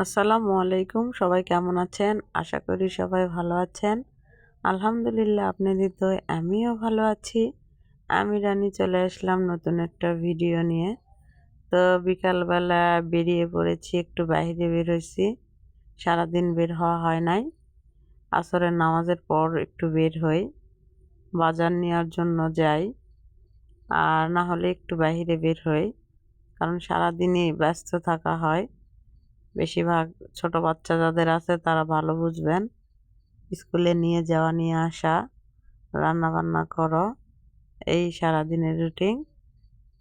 আসসালামু আলাইকুম, সবাই কেমন আছেন? আশা করি সবাই ভালো আছেন। আলহামদুলিল্লাহ, আপনাদের তো আমিও ভালো আছি। আমি রানী চলে আসলাম নতুন একটা ভিডিও নিয়ে। তো বিকালবেলা বেরিয়ে পড়েছি, একটু বাইরে বেরোইছি। সারাদিন বের হওয়া হয় নাই। আসরের নামাজের পর একটু বের হই। বাজার নেওয়ার জন্য যাই। আর না হলে একটু বাইরে বের হই। কারণ সারাদিনই ব্যস্ত থাকা হয়। বেশিরভাগ ছোট বাচ্চা যাদের আছে, তারা ভালো বুঝবেন। স্কুলে নিয়ে যাওয়া, নিয়ে আসা রান্না বান্না করো, এই সারাদিনের রুটিন।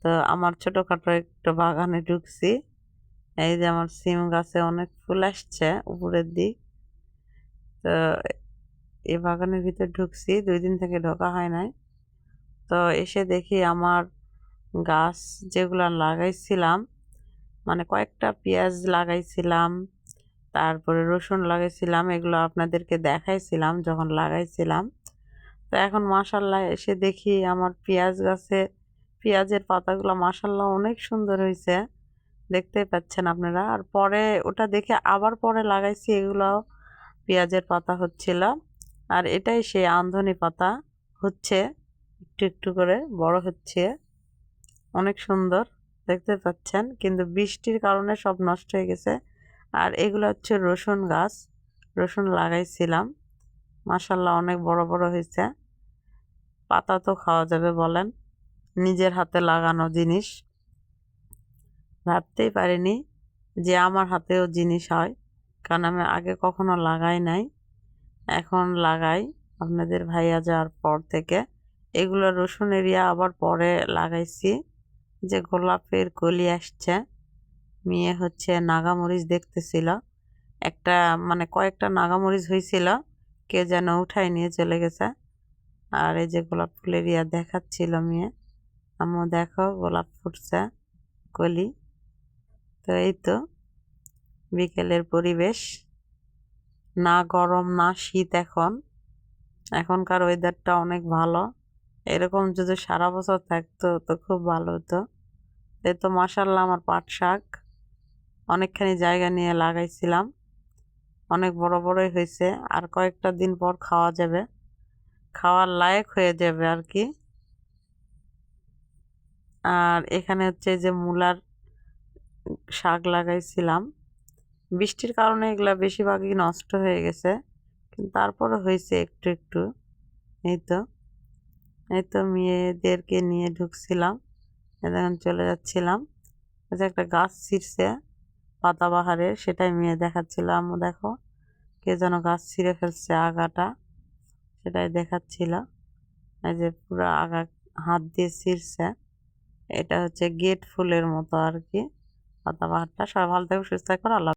তো আমার ছোটোখাটো একটু বাগানে ঢুকছি। এই যে আমার সিম গাছে অনেক ফুল আসছে উপরের দিক। তো এই বাগানের ভিতর ঢুকছি, দুই দিন থেকে ঢোকা হয় নাই। তো এসে দেখি আমার গাছ যেগুলো লাগাইছিলাম মানে কয়েকটা পেঁয়াজ লাগাইছিলাম, তারপরে রসুন লাগাইছিলাম, এগুলো আপনাদেরকে দেখাইছিলাম যখন লাগাইছিলাম। তো এখন মাসাল্লাহ এসে দেখি আমার পেঁয়াজ গাছে, পেঁয়াজের পাতাগুলো মাসাল্লাহ অনেক সুন্দর হয়েছে দেখতেই পাচ্ছেন আপনারা। আর পরে ওটা দেখে আবার পরে লাগাইছি, এগুলো পেঁয়াজের পাতা হচ্ছিল। আর এটাই সেই আন্ধনি পাতা হচ্ছে, একটু একটু করে বড় হচ্ছে। অনেক সুন্দর। দেখতে পাচ্ছেন, কিন্তু বৃষ্টির কারণে সব নষ্ট হয়ে গেছে। আর এগুলো হচ্ছে রসুন গাছ, রসুন লাগাইছিলাম। মাসাল্লাহ অনেক বড় বড় হয়েছে। পাতা তো খাওয়া যাবে বলেন, নিজের হাতে লাগানো জিনিস। ভাবতেই পারিনি যে আমার হাতেও জিনিস হয়, কারণ আমি আগে কখনো লাগাই নাই। এখন লাগাই আপনাদের ভাইয়া যাওয়ার পর থেকে। এগুলো রসুন এরিয়া আবার পরে লাগাইছি। যে গোলাপের কলি আসছে। মেয়ে হচ্ছে নাগামরিচ দেখতেছিল। একটা মানে কয়েকটা নাগামরিচ হয়েছিল কে যেন উঠায় নিয়ে চলে গেছে। আর এই যে গোলাপ ফুলের ইয়া দেখাচ্ছিল মেয়ে আমিও দেখো, গোলাপ ফুটছে কলি তো এই তো বিকেলের পরিবেশ। না গরম, না শীত এখন। এখনকার ওয়েদারটা অনেক ভালো। এরকম যদি সারা বছর থাকতো, তো খুব ভালো হতো। এই তো মাসাল্লাহ আমার পাট শাক, অনেকখানি জায়গা নিয়ে লাগাইছিলাম। অনেক বড় বড়ই হয়েছে, আর কয়েকটা দিন পর খাওয়া যাবে। খাওয়ার লায়ক হয়ে যাবে আর কি। আর এখানে হচ্ছে যে মূলার শাক লাগাইছিলাম। বৃষ্টির কারণে এগুলা বেশিরভাগই নষ্ট হয়ে গেছে, কিন্তু তারপরে হয়েছে একটু একটু, এই তো। এই তো মেয়েদেরকে নিয়ে ঢুকছিলাম। এখন চলে যাচ্ছিলাম। যে একটা গাছ ছিঁড়ছে পাতাবাহারের সেটাই মেয়ে দেখাচ্ছিলাম দেখো কে যেন গাছ ছিঁড়ে ফেলছে আগাটা, সেটাই দেখাচ্ছিল। এই যে পুরো আগা হাত দিয়ে ছিঁড়ছে। এটা হচ্ছে গেট ফুলের মতো আর কি। পাতাবাহারটা সবাই ভালো থাকবে সুস্থ থাকবে আল্লাহ